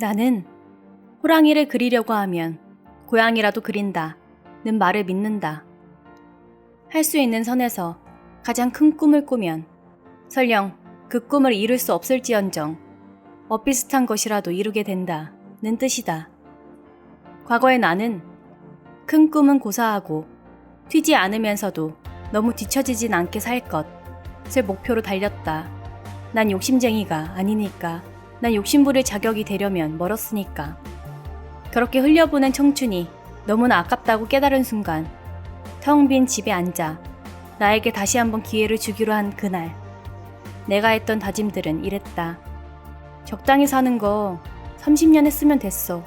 나는 호랑이를 그리려고 하면 고양이라도 그린다. 는 말을 믿는다. 할 수 있는 선에서 가장 큰 꿈을 꾸면 설령 그 꿈을 이룰 수 없을지언정 엇비슷한 것이라도 이루게 된다. 는 뜻이다. 과거의 나는 큰 꿈은 고사하고 튀지 않으면서도 너무 뒤처지진 않게 살 것을 목표로 달렸다. 난 욕심쟁이가 아니니까. 난 욕심부릴 자격이 되려면 멀었으니까. 그렇게 흘려보낸 청춘이 너무나 아깝다고 깨달은 순간 텅 빈 집에 앉아 나에게 다시 한번 기회를 주기로 한 그날 내가 했던 다짐들은 이랬다. 적당히 사는 거 30년 했으면 됐어.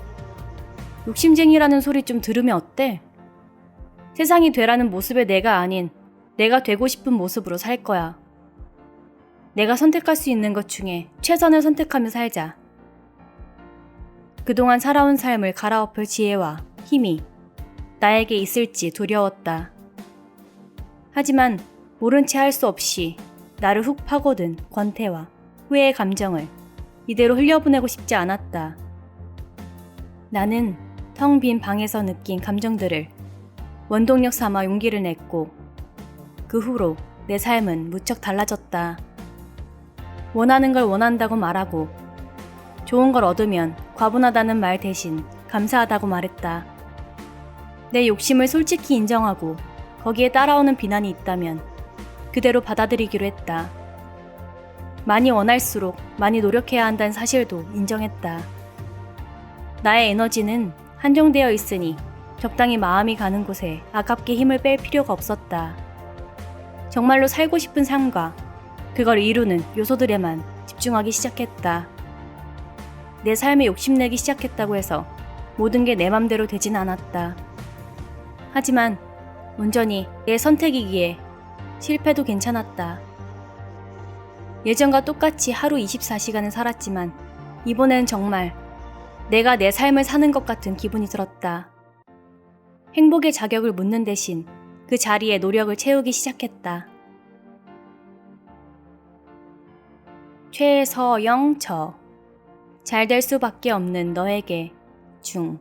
욕심쟁이라는 소리 좀 들으면 어때? 세상이 되라는 모습의 내가 아닌 내가 되고 싶은 모습으로 살 거야. 내가 선택할 수 있는 것 중에 최선을 선택하며 살자. 그동안 살아온 삶을 갈아엎을 지혜와 힘이 나에게 있을지 두려웠다. 하지만 모른 채 할 수 없이 나를 훅 파고든 권태와 후회의 감정을 이대로 흘려보내고 싶지 않았다. 나는 텅 빈 방에서 느낀 감정들을 원동력 삼아 용기를 냈고 그 후로 내 삶은 무척 달라졌다. 원하는 걸 원한다고 말하고 좋은 걸 얻으면 과분하다는 말 대신 감사하다고 말했다. 내 욕심을 솔직히 인정하고 거기에 따라오는 비난이 있다면 그대로 받아들이기로 했다. 많이 원할수록 많이 노력해야 한다는 사실도 인정했다. 나의 에너지는 한정되어 있으니 적당히 마음이 가는 곳에 아깝게 힘을 뺄 필요가 없었다. 정말로 살고 싶은 삶과 그걸 이루는 요소들에만 집중하기 시작했다. 내 삶에 욕심내기 시작했다고 해서 모든 게 내 맘대로 되진 않았다. 하지만 온전히 내 선택이기에 실패도 괜찮았다. 예전과 똑같이 하루 24시간을 살았지만 이번엔 정말 내가 내 삶을 사는 것 같은 기분이 들었다. 행복의 자격을 묻는 대신 그 자리에 노력을 채우기 시작했다. 최서영처. 잘 될 수밖에 없는 너에게 중